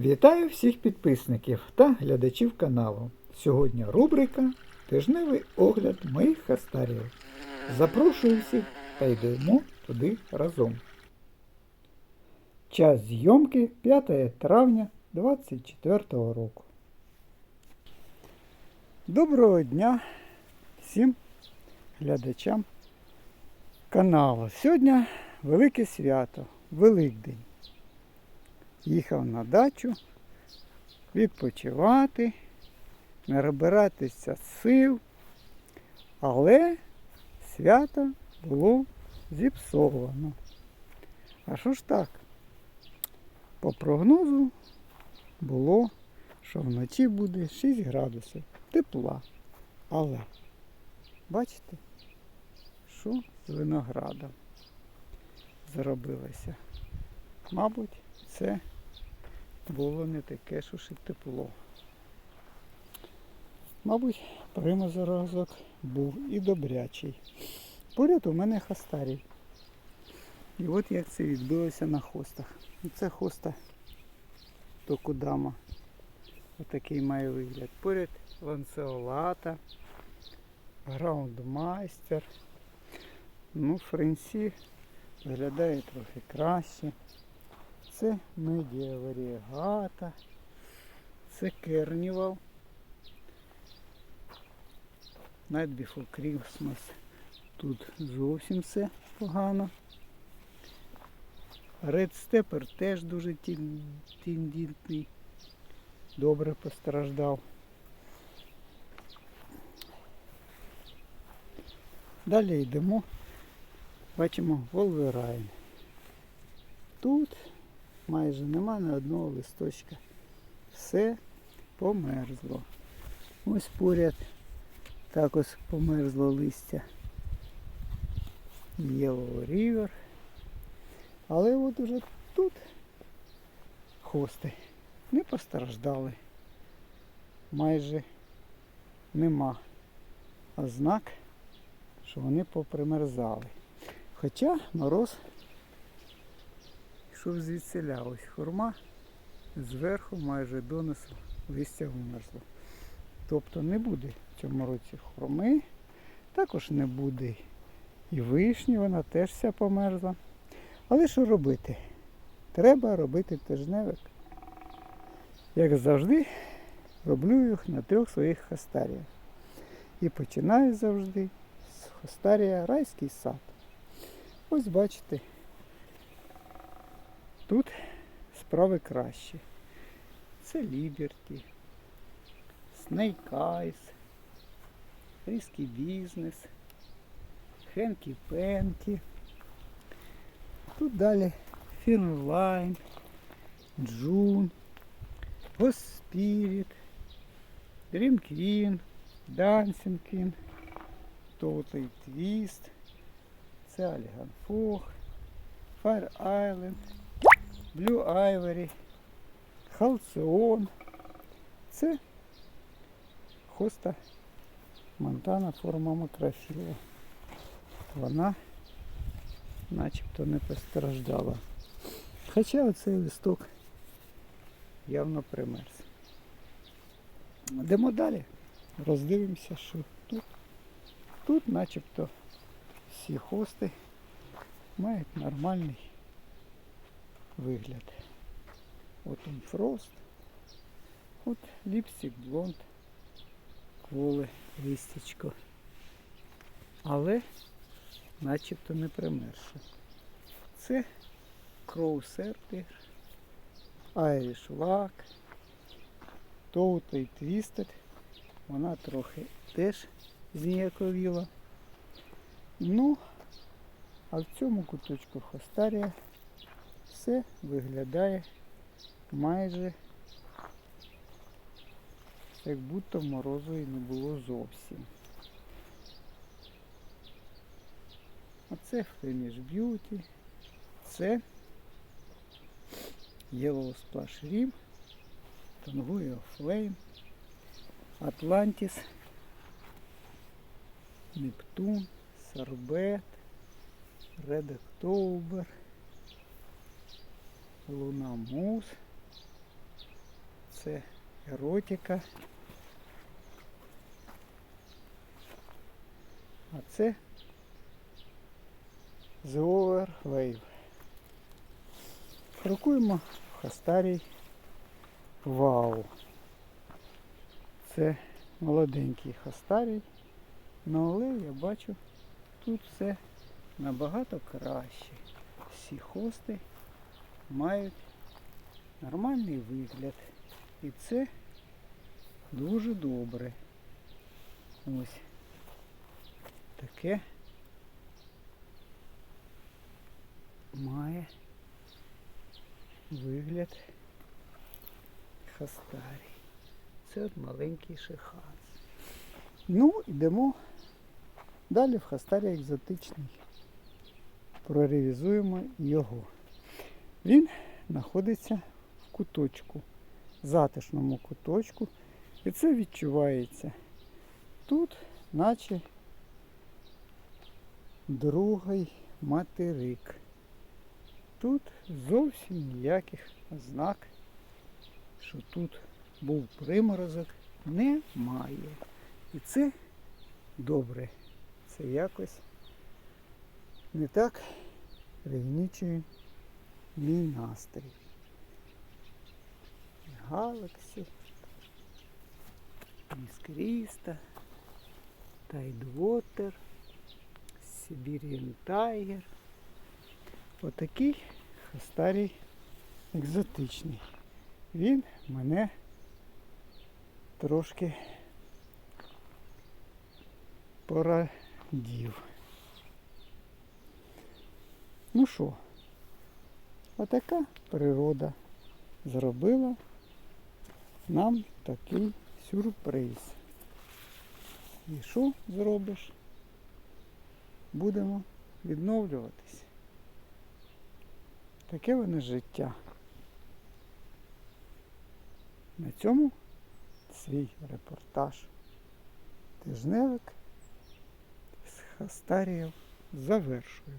Вітаю всіх підписників та глядачів каналу. Сьогодні рубрика Тижневий огляд моїх хастарів. Запрошую всіх та йдемо туди разом. Час зйомки 5 травня 2024 року. Доброго дня всім глядачам каналу. Сьогодні велике свято, Великдень. Їхав на дачу відпочивати, набиратися сил, але свято було зіпсовано. А що ж так? По прогнозу було, що вночі буде 6 градусів тепла. Але бачите, що з виноградом зробилося? Мабуть, це було не таке уж і тепло. Мабуть, примозоразок був і добрячий. Поряд у мене хастарій. І от як це відбилося на хостах. Це хоста Токудама. Отакий має вигляд. Поряд ланцеолата, граундмайстер. Ну, френсі виглядає трохи краще. Це медіа варіагата, це кернівал. Night Before Christmas. Тут зовсім все погано. Red Stepper теж дуже тендітний. Добре постраждав. Далі йдемо. Бачимо Wolverine. Тут майже нема ні одного листочка. Все померзло. Ось поряд також померзло листя. Yellow River. Але от уже тут хости не постраждали. Майже нема ознак, що вони попримерзали. Хоча мороз йшов звідсиля. Ось хурма зверху майже донизу листя вимерзло. Тобто не буде в цьому році хурми, також не буде і вишні, вона теж вся померзла. Але що робити? Треба робити тижневик. Як завжди, роблю їх на трьох своїх хастаріях. І починаю завжди з хастарія райський сад. Ось бачите, Тут справи кращі. Це Ліберті, Eyes, Різкий бізнес, Хенкі Пенкі. Тут далі Фінлайн, Джун, Госпіріт, Дрім Квін, Dancing Queen, Total Twist, це Альган Фог, Fire Blue Ivory, Халцеон. Це хоста Монтана форма макрофіла. Вона начебто не постраждала. Хоча оцей листок явно примерз. Йдемо далі. Роздивимося, що тут. Тут начебто всі хости мають нормальний вигляд. От он фрост. От ліпстик блонд. Кволе листячко. Але начебто не примерше. Це Кроу Серпір, Irish Лак, Тоута і Вона трохи теж зніяковіла. Ну, а в цьому куточку Хостарія все виглядає майже як будто морозу і не було зовсім. А це Flemish Beauty, це Yellow Splash Rim, Tanguio Flame, Atlantis, Нептун, Сорбет, Red October, Луна Мус, це еротика. А це Over Wave. Крокуємо в Хастарій Вау. Це молоденький Хастарій. Ну але я бачу, тут все набагато краще. Всі хости мають нормальний вигляд. І це дуже добре. Ось таке має вигляд хастарій. Це от маленький шиханс. Ну, йдемо далі в хастарі екзотичний. Проревізуємо його. Він знаходиться в куточку, затишному куточку. І це відчувається. Тут, наче другий материк. Тут зовсім ніяких ознак, що тут був приморозок, немає. І це добре. Це якось не так пригнічує мій настрій. Галаксі, Міскріста, Тайдвотер, Сибіріан Тайгер. Отакий хастарій екзотичний. Він мене трошки порадів. Ну що, отака природа зробила нам такий сюрприз. І що зробиш? Будемо відновлюватись. Таке воно життя. На цьому свій репортаж тижневик з Хастаріїв завершую.